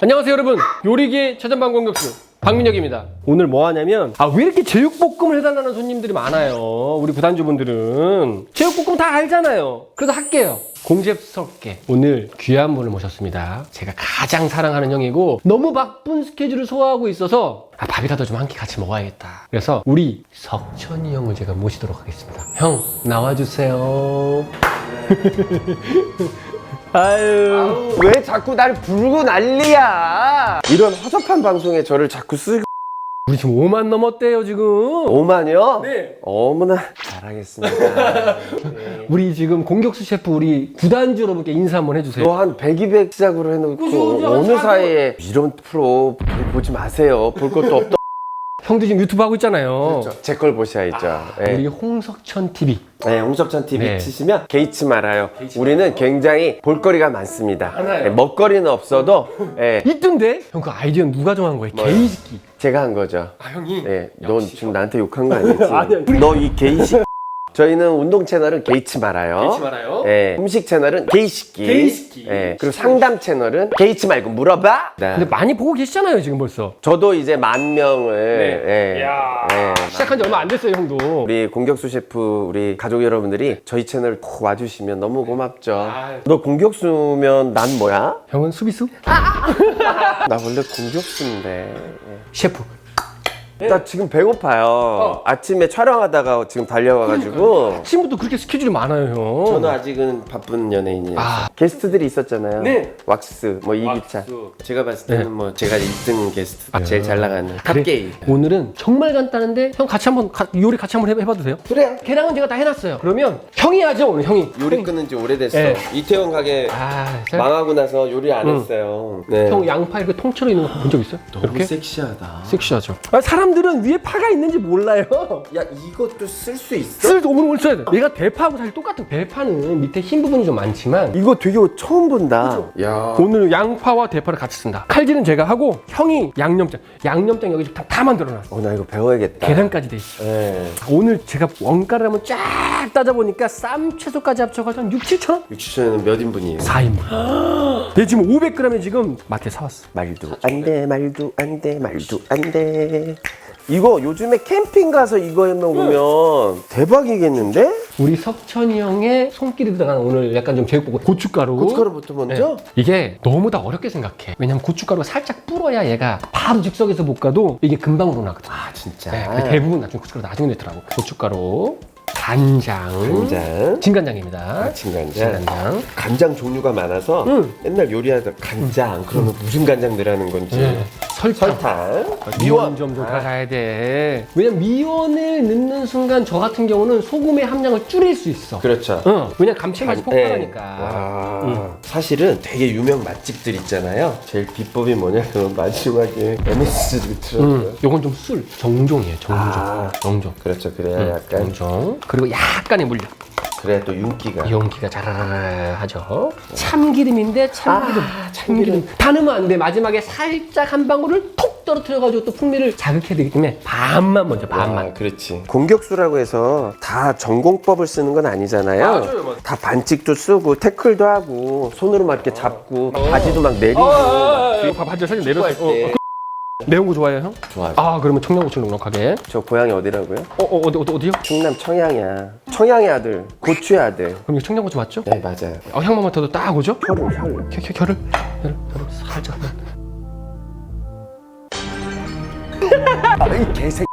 안녕하세요 여러분. 요리기의 최전방 공격수 박민혁입니다. 오늘 뭐 하냐면 아 왜 이렇게 제육볶음을 해달라는 손님들이 많아요? 우리 구단주분들은. 제육볶음 다 알잖아요. 그래서 할게요. 공cep스럽게 오늘 귀한 분을 모셨습니다. 제가 가장 사랑하는 형이고 너무 바쁜 스케줄을 소화하고 있어서 아 밥이라도 좀 한 끼 같이 먹어야겠다. 그래서 우리 석천이 형을 제가 모시도록 하겠습니다. 형 나와주세요 아유 왜 자꾸 날 부르고 난리야? 이런 허접한 방송에 저를 자꾸 쓰고 우리 지금 5만 넘었대요 지금 오만요? 네. 어머나 잘하겠습니다. 우리 지금 공격수 셰프 우리 구단주 여러분께 인사 한번 해주세요. 뭐한 100, 200 시작으로 해놓고 그죠, 한 어느 사이에 이런 프로 보지 마세요. 볼 것도 없다. 형도 지금 유튜브 하고 있잖아요. 제 걸 보셔야죠. 네. 우리 홍석천 TV. 네, 홍석천 TV 네. 치시면 게이츠 말아요. 우리는 굉장히 볼거리가 많습니다. 하나요? 네, 먹거리는 없어도 네, 있던데? 형 그 아이디어 누가 정한 거예요? 뭐요? 게이식기. 제가 한 거죠. 아 형이. 네, 넌 지금 나한테 욕한 거 아니지? 아니요. 너이 게이식. 저희는 운동 채널은 게이츠 말아요. 게이츠 말아요? 네, 음식 채널은 게이식기. 게이식기. 네, 그리고 상담 채널은 게이츠 말고 물어봐. 네. 근데 많이 보고 계시잖아요 지금 벌써. 저도 이제 만 명을 네. 네. 시작한 지 얼마 안 됐어요 형도. 우리 공격수 셰프 우리 가족 여러분들이 저희 채널 꼭 와주시면 너무 고맙죠. 아유. 너 공격수면 난 뭐야? 형은 수비수? 나 원래 공격수인데. 셰프. 나 지금 배고파요. 아침에 촬영하다가 지금 달려와가지고. 아침부터 그렇게 스케줄이 많아요 형. 저는 아직은 바쁜 연예인이에요. 아. 게스트들이 있었잖아요. 네. 왁스, 뭐 이기찬. 제가 봤을 때는 네. 뭐 제가 1등 게스트, 제일 잘 나가는 탑게이. 오늘은 정말 간단한데 형 같이 한번 가- 요리 같이 한번 해, 해봐도 돼요? 그래요. 계량은 제가 다 해놨어요. 그러면 형이 하죠 오늘 형이. 요리. 끊은 지 오래됐어. 네. 이태원 가게 아, 제가 망하고 나서 요리 안 했어요. 네. 형 양파 이렇게 통째로 있는 거 본 적 있어요? 너무 이렇게? 섹시하다. 섹시하죠. 아, 사람 들은 위에 파가 있는지 몰라요. 야 이것도 쓸 수 있어? 쓸 오늘 오늘 써야 돼. 얘가 대파하고 사실 똑같은 대파는 밑에 흰 부분이 좀 많지만 이거 되게 처음 본다. 야. 오늘 양파와 대파를 같이 쓴다. 칼질은 제가 하고 형이 양념장. 양념장 여기 다, 다 만들어놨어. 어, 나 이거 배워야겠다. 계란까지 돼 있어. 네. 오늘 제가 원가를 한번 쫙 따져보니까 쌈 채소까지 합쳐가지고 한 6, 7천 원? 유치원에는 몇 인분이에요? 4인분. 내 지금 500g에 지금 마트에 사왔어. 말도 안 돼, 말도 안 돼, 말도 안 돼. 이거 요즘에 캠핑 가서 이거 해 먹으면 대박이겠는데? 우리 석천이 형의 손길이 들어간 오늘 약간 좀 제육볶음 고춧가루. 고춧가루부터 먼저? 네. 이게 너무 다 어렵게 생각해. 왜냐면 고춧가루가 살짝 불어야 얘가 바로 즉석에서 볶아도 이게 금방 우러나거든. 아 진짜. 네, 근데 대부분 나중에 고춧가루 나중에 넣더라고. 고춧가루, 간장, 간장, 진간장입니다. 진간장. 진간장. 간장 종류가 많아서 응. 옛날 요리하다 간장 그러면 무슨 간장 넣으라는 건지 네. 설탕. 설탕, 미원 좀좀 들어가야 돼. 왜냐면 미원을 넣는 순간 저 같은 경우는 소금의 함량을 줄일 수 있어. 그렇죠. 응. 왜냐면 감칠맛이 간- 네. 폭발하니까. 아, 사실은 되게 유명 맛집들 있잖아요. 제일 비법이 뭐냐면 마지막에 MSG를 틀어줘요. 응. 요건 좀 술. 정종이에요. 정종. 아. 정종. 그렇죠. 그래야 응, 약간 정종. 그리고 약간의 물엿. 그래야 또 윤기가. 연기가 자라라라 하죠. 참기름인데 참기름. 아, 참기름. 다 넣으면 안 돼. 마지막에 살짝 한 방울을 톡 떨어뜨려가지고 또 풍미를 자극해야 되기 때문에 반만 먼저 반만. 아, 그렇지. 공격수라고 해서 다 전공법을 쓰는 건 아니잖아요. 맞아요, 맞아요. 다 반칙도 쓰고 태클도 하고 손으로 막 이렇게 잡고 바지도 막 내리고 아, 막밥 한줄 살짝 내렸어. 할 때. 매운 거 좋아해요, 형? 좋아요. 아, 그러면 청양고추 넉넉하게. 저 고향이 어디라고요? 어, 어, 어디, 어디, 어디요? 충남 청양이야. 청양의 아들, 고추의 아들. 그럼 이거 청양고추 맞죠? 네 맞아요. 어, 향만 맡아도 딱 오죠? 혀를 혀를. 혀, 혀, 혀를, 혀를, 혀를 살짝 한번. 이 개새.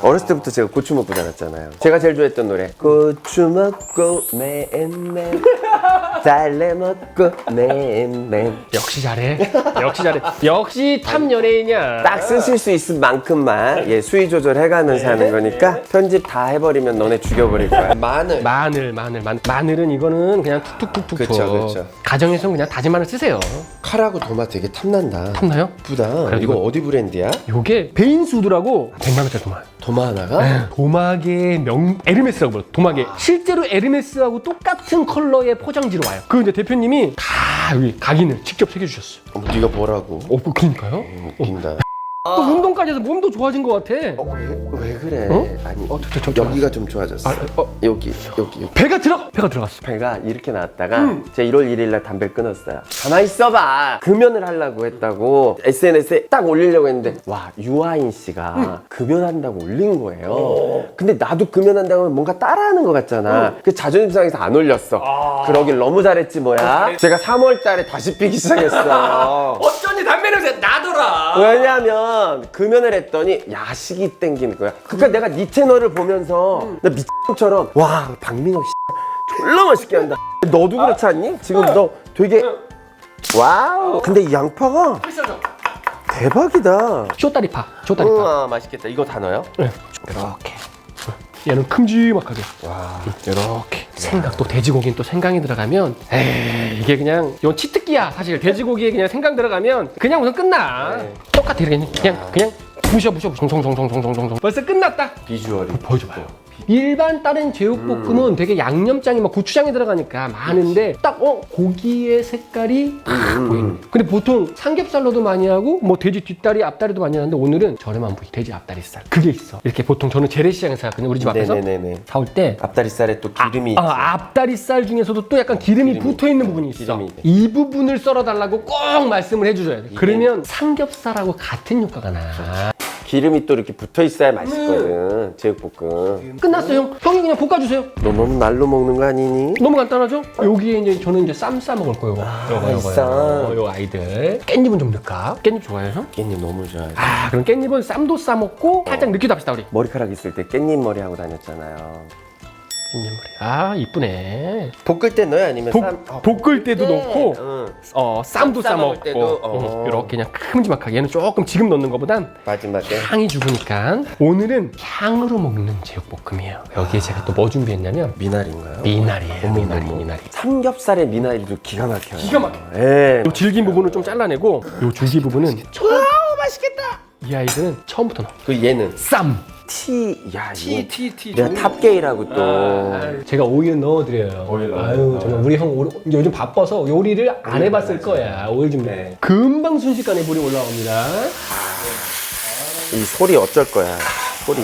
어렸을 때부터 제가 고추 먹고 자랐잖아요. 제가 제일 좋아했던 노래. 고추 먹고 맨맨 달래 먹고 맨맨 역시 잘해. 역시 잘해. 역시 탑 연예인이야. 딱 쓰실 수 있을 만큼만 예, 수위 조절해가면서 하는 거니까 편집 다 해버리면 너네 죽여버릴 거야. 마늘. 마늘, 마늘, 마늘. 마늘은 이거는 그냥 툭툭툭툭. 그쵸, 쳐. 그쵸. 가정에서는 그냥 다진 마늘 쓰세요. 칼하고 도마 되게 탐난다. 탐나요? 예쁘다. 그래도 이거 어디 브랜드야? 요게 베인수드라고 100만 원짜리 도마. 도마 하나가? 도마계 명 에르메스라고 불러. 도마계. 실제로 에르메스하고 똑같은 컬러의 포장지로 와 요. 그 이제 대표님이 다 여기 각인을 직접 새겨주셨어요. 어, 네가 뭐라고? 어, 그- 그러니까요. 웃긴다. 또 운동까지 해서 몸도 좋아진 것 같아. 어, 왜, 왜 그래? 어? 아니 어, 저, 저, 저, 여기가 좀 좋아졌어. 아, 어. 여기 여기 여기. 배가 들어 배가 들어갔어. 배가 이렇게 나왔다가 제가 1월 1일 날 담배 끊었어요. 가만히 있어봐. 금연을 하려고 했다고 SNS에 딱 올리려고 했는데 와 유아인 씨가 금연한다고 올린 거예요. 근데 나도 금연한다고 하면 뭔가 따라하는 것 같잖아. 그 자존심 상해서 안 올렸어. 그러길 너무 잘했지 뭐야. 제가 3월 달에 다시 피기 시작했어요. 어쩐지 담배 냄새 나더라. 왜냐면 금연을 했더니 야식이 땡기는 거야. 그러니까 내가 네 채널을 보면서 나 미친처럼 와 박민혁 씨 졸라 맛있게 한다. 너도 그렇지 않니? 지금 너 되게 와우. 근데 이 양파가 대박이다. 쇼다리파 쇼다리파. 우와 맛있겠다. 이거 다 넣어요? 네. 이렇게. 얘는 큼지막하게. 와. 이렇게 생각 또 돼지고기는 또 생강이 들어가면 에이 이게 그냥 이건 치트기야 사실. 돼지고기에 그냥 생강 들어가면 그냥 우선 끝나. 네. 똑같아. 그냥 그냥 그냥 부셔 부셔 송송송송송송송 벌써 끝났다. 비주얼이 보여줘봐요 일반 다른 제육볶음은 되게 양념장이 막 고추장이 들어가니까 많은데 딱 어 고기의 색깔이 딱 보이는 근데 보통 삼겹살로도 많이 하고 뭐 돼지 뒷다리 앞다리도 많이 하는데 오늘은 저렴한 부위 돼지 앞다리살 그게 있어 이렇게 보통 저는 재래시장에서 사거든요 우리 집 앞에서 네네네네. 사올 때 앞다리살에 또 기름이 있지. 아, 앞다리살 중에서도 또 약간 기름이, 기름이 붙어 있는 부분이 있어. 기름이. 이 부분을 썰어 달라고 꼭 말씀을 해주셔야 돼. 그러면 삼겹살하고 같은 효과가 나. 기름이 또 이렇게 붙어 있어야 맛있거든. 제육볶음. 끝났어요, 형. 형이 그냥 볶아주세요. 너 너무 날로 먹는 거 아니니? 너무 간단하죠? 여기에 이제 저는 이제 쌈 싸 먹을 거예요. 요거, 요거, 쌈. 요거, 요 아이들. 깻잎은 좀 넣을까? 깻잎 좋아해요, 형? 깻잎 너무 좋아해. 아, 그럼 깻잎은 쌈도 싸 먹고 살짝 느끼도 합시다, 우리. 머리카락 있을 때 깻잎 머리 하고 다녔잖아요. 깻잎머리. 아, 이쁘네. 볶을 때 넣어요 아니면 볶, 쌈? 아, 볶을 때도 네. 넣고, 응. 어, 쌈도 싸 싸 먹을 먹고, 때도, 어. 이렇게 그냥 큼지막하게. 얘는 조금 지금 넣는 것보단 마지막에 향이 죽으니까 오늘은 향으로 먹는 제육볶음이에요. 여기에 제가 또 뭐 준비했냐면 미나리인가요? 미나리예요. 어머, 미나리, 어머. 미나리. 삼겹살의 미나리도 기가 막혀요. 기가 막혀. 예. 요 질긴 부분은 좀 잘라내고 요 줄기 부분은 맛있겠다. 이 아이들은 처음부터 넣어. 그 얘는 쌈. 티, 야 이거 티, 티. 내가 탑게이라고 또. 제가 오일 넣어드려요. 오일 넣어요? 아유 정말 우리 형 오리- 요즘 바빠서 요리를 안 해봤을 거야. 오일 좀 네. 금방 순식간에 물이 올라옵니다. 이 소리 어쩔 거야. 소리.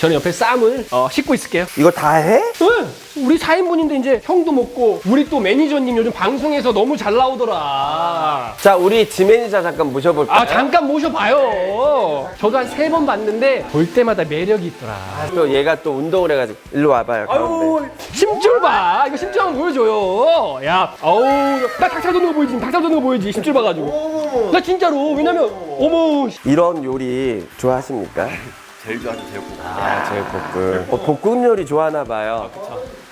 저는 옆에 쌈을 어, 씻고 있을게요. 이거 다 해? 응, 우리 4인분인데 이제 형도 먹고 우리 또 매니저님 요즘 방송에서 너무 잘 나오더라. 자 우리 지매니저 잠깐 모셔볼까요? 아 잠깐 모셔봐요. 저도 한 세 번 봤는데 볼 때마다 매력이 있더라. 또 얘가 또 운동을 해가지고 일로 와봐요. 가운데. 아유 심줄 봐. 이거 심줄 한번 보여줘요. 야, 아우 나 닭살 돋는 거 보이지? 지금 닭살 돋는 거 보이지? 심줄 봐가지고. 나 진짜로 왜냐면 어머 이런 요리 좋아하십니까? 제일 좋아하는 제육볶음. 아 제육볶음. 어, 볶음 요리 좋아하나 봐요.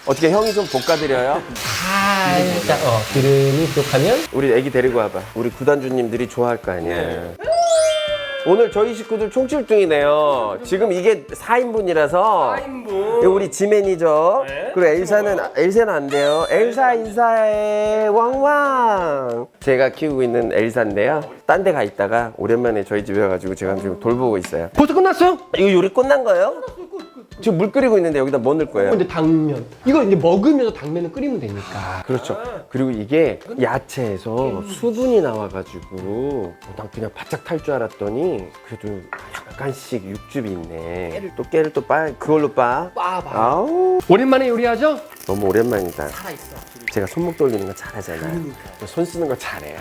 어떻게 형이 좀 볶아드려요? 살짝 어 기름이 부족하면 우리 애기 데리고 와봐. 우리 구단주님들이 좋아할 거 아니에요. 오늘 저희 식구들 총출동이네요. 지금 이게 4인분이라서 우리 지 매니저 그리고 엘사는 엘사는 안 돼요. 엘사 인사해 왕왕. 제가 키우고 있는 엘사인데요. 딴 데 가 있다가 오랜만에 저희 집에 와가지고 제가 지금 돌보고 있어요. 벌써 끝났어요? 이거 요리 끝난 거예요? 지금 물 끓이고 있는데 여기다 뭐 넣을 거예요? 근데 당면 이거 이제 먹으면서 당면을 끓이면 되니까. 그렇죠. 그리고 이게 야채에서 수분이 나와가지고 난 그냥 바짝 탈 줄 알았더니 그래도 약간씩 육즙이 있네. 또 깨를 또 빠, 그걸로 빠. 빠봐. 아우 오랜만에 요리하죠? 너무 오랜만이다. 살아있어. 제가 손목 돌리는 거 잘하잖아요. 손 쓰는 거 잘해요.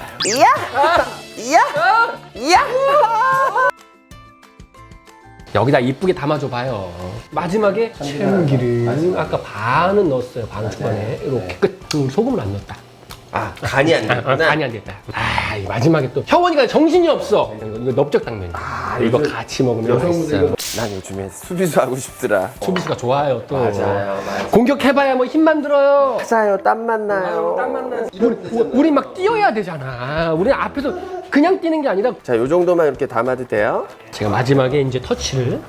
여기다 이쁘게 담아줘 봐요. 마지막에 참기름 아까 반은 넣었어요. 반 초반에 이렇게 끝. 음, 소금을 안 넣었다. 아 간이 안 아, 됐구나. 간이 안 됐다. 아, 이 마지막에 또 혀원이가 정신이 없어. 이거 넓적 당면이야. 이거 요즘 같이 먹으면 맛있어. 난 요즘에 수비수 하고 싶더라. 수비수가 좋아요 또. 맞아요, 맞아요. 공격해봐야 뭐 힘만 들어요. 맞아요, 땀 만 나요. 우리, 우리 막 뛰어야 되잖아. 우리 앞에서 그냥 뛰는 게 아니라 자, 요 정도만 이렇게 담아도 돼요? 제가 마지막에 이제 터치를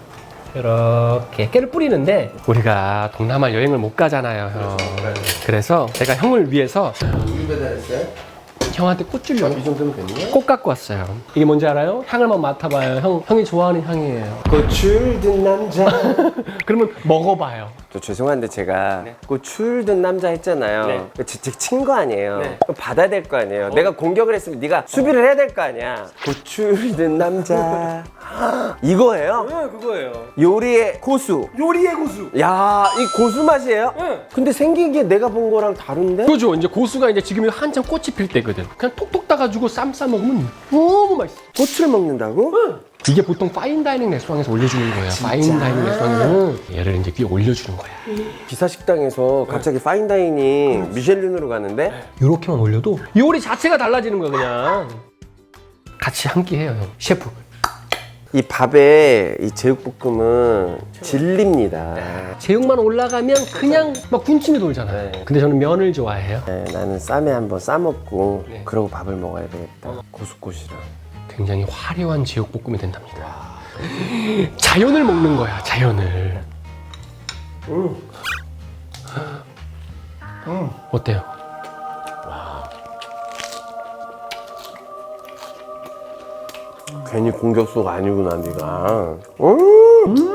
이렇게 깨를 뿌리는데 우리가 동남아 여행을 못 가잖아요, 형. 그래서 제가 형을 위해서 누구 배달했어요? 형한테 꽃 주려고 이 정도면 됐네. 꽃 갖고 왔어요. 이게 뭔지 알아요? 향을 한번 맡아봐요. 형, 형이 좋아하는 향이에요. 꽃을 든 남자. 그러면 먹어봐요. 또 죄송한데 제가 꽃을 든 남자 했잖아요. 네. 제친거 아니에요. 네. 그거 받아야 될 거 아니에요. 내가 공격을 했으면 네가 수비를 해야 될 거 아니야. 꽃을 든 남자. 이거예요? 네, 그거예요. 요리의 고수. 요리의 고수. 야, 이 고수 맛이에요? 응. 근데 생긴 게 내가 본 거랑 다른데? 그죠. 이제 고수가 이제 지금 한참 꽃이 필 때거든. 그냥 톡톡 따가지고 쌈 싸 먹으면 너무 맛있어. 꽃을 먹는다고? 이게 보통 파인 다이닝 레스토랑에서 올려주는 거예요. 파인 다이닝 레스토랑에서는 얘를 이제 위에 올려주는 거야. 기사 식당에서 갑자기 파인다이닝 미셸린으로 가는데 이렇게만 올려도 요리 자체가 달라지는 거야 그냥. 같이 함께 해요 형. 셰프. 이 밥에 이 제육볶음은 진립니다. 제육만 올라가면 그냥 막 군침이 돌잖아요. 네. 근데 저는 면을 좋아해요. 네, 나는 쌈에 한번 싸먹고 네. 그러고 밥을 먹어야 되겠다. 고수꽃이랑. 굉장히 화려한 제육볶음이 된답니다. 자연을 먹는 거야, 자연을. 어때요? 괜히 공격수가 아니구나 네가. 음.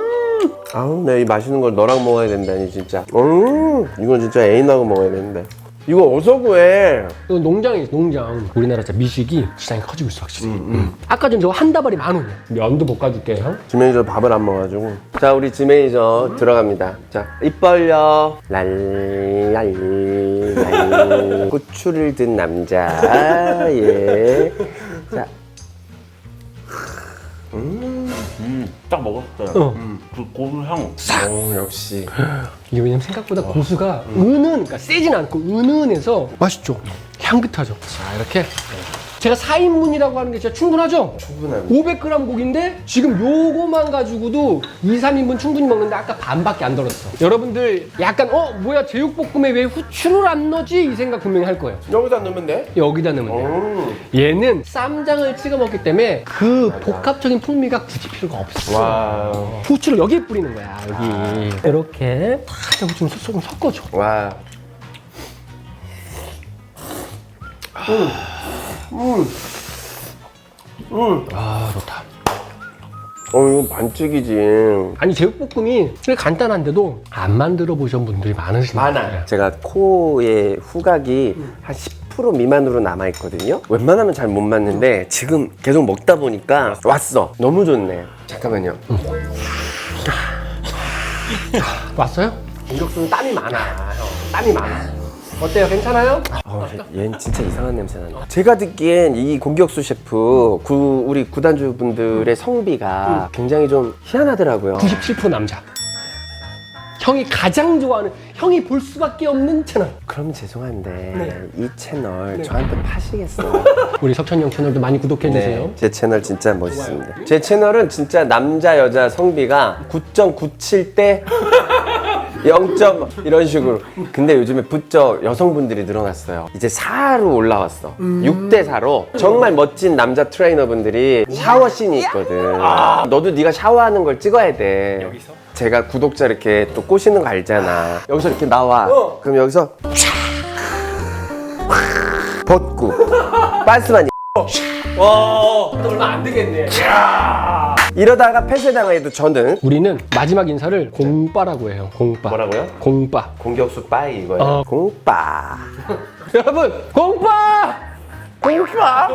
아우 내가 이 맛있는 걸 너랑 먹어야 된다니 진짜. 음. 이건 진짜 애인하고 먹어야 되는데. 이거 어디서 구해? 이거 농장이 있어, 농장. 우리나라 진짜 미식이 시장이 커지고 있어, 확실히. 음. 아까 전에 저거 한 다발이 만 원이야. 면도 볶아줄게요. 지메이저 밥을 안 먹어가지고. 자 우리 지메이저 들어갑니다. 자 입 벌려. 랄랄랄. 고추를 든 남자. 예. 자. 딱 먹었어요. 어. 음, 그 고수 향. 오 역시. 이게 왜냐면 생각보다 고수가 은은, 그러니까 세진 않고 은은해서 맛있죠. 향긋하죠. 자, 이렇게. 제가 4인분이라고 하는 게 진짜 충분하죠? 충분합니다. 500g 고기인데 지금 요거만 가지고도 2, 3인분 충분히 먹는데 아까 반밖에 안 덜었어. 여러분들 약간 어 뭐야 제육볶음에 왜 후추를 안 넣지 이 생각 분명히 할 거예요. 여기다 넣으면 돼? 여기다 넣으면 돼요. 음. 얘는 쌈장을 찍어 먹기 때문에 그 복합적인 풍미가 굳이 필요가 없어. 와. 후추를 여기 뿌리는 거야 여기. 이렇게 다 후추를 조금 섞어줘. 와. 아 좋다. 어 이거 반칙이지. 아니 제육볶음이 되게 간단한데도 안 만들어 보신 분들이 많으신 거예요. 제가 코의 후각이 한 10% 미만으로 남아 있거든요. 웬만하면 잘 못 맞는데 지금 계속 먹다 보니까 왔어. 너무 좋네. 잠깐만요. 왔어요? 공격수는 땀이 많아. 형. 땀이 많아. 어때요? 괜찮아요? 어, 얘는 진짜 이상한 냄새 난다. 제가 듣기엔 이 공격수 셰프 구, 우리 구단주 분들의 성비가 굉장히 좀 희한하더라고요. 97% 남자. 형이 가장 좋아하는 형이 볼 수밖에 없는 채널. 그럼 죄송한데 네. 이 채널 저한테 파시겠어요? 우리 석천형 채널도 많이 구독해 주세요. 네, 제 채널 진짜 멋있습니다. 제 채널은 진짜 남자 여자 성비가 9.97 대 0. 이런 식으로. 근데 요즘에 부쩍 여성분들이 늘어났어요. 이제 4로 올라왔어. 6대 4로 정말 멋진 남자 트레이너분들이 샤워 씬이 있거든. 너도 네가 샤워하는 걸 찍어야 돼. 여기서? 제가 구독자 이렇게 또 꼬시는 거 알잖아. 여기서 이렇게 나와. 그럼 여기서 벗고 빤스만 와, 얼마 안 되겠네. 이러다가 폐쇄당해도 저는 우리는 마지막 인사를 공빠라고 해요. 공빠. 뭐라고요? 공빠. 공격수 빠이 이거예요. 어. 공빠. 여러분, 공빠! 공빠.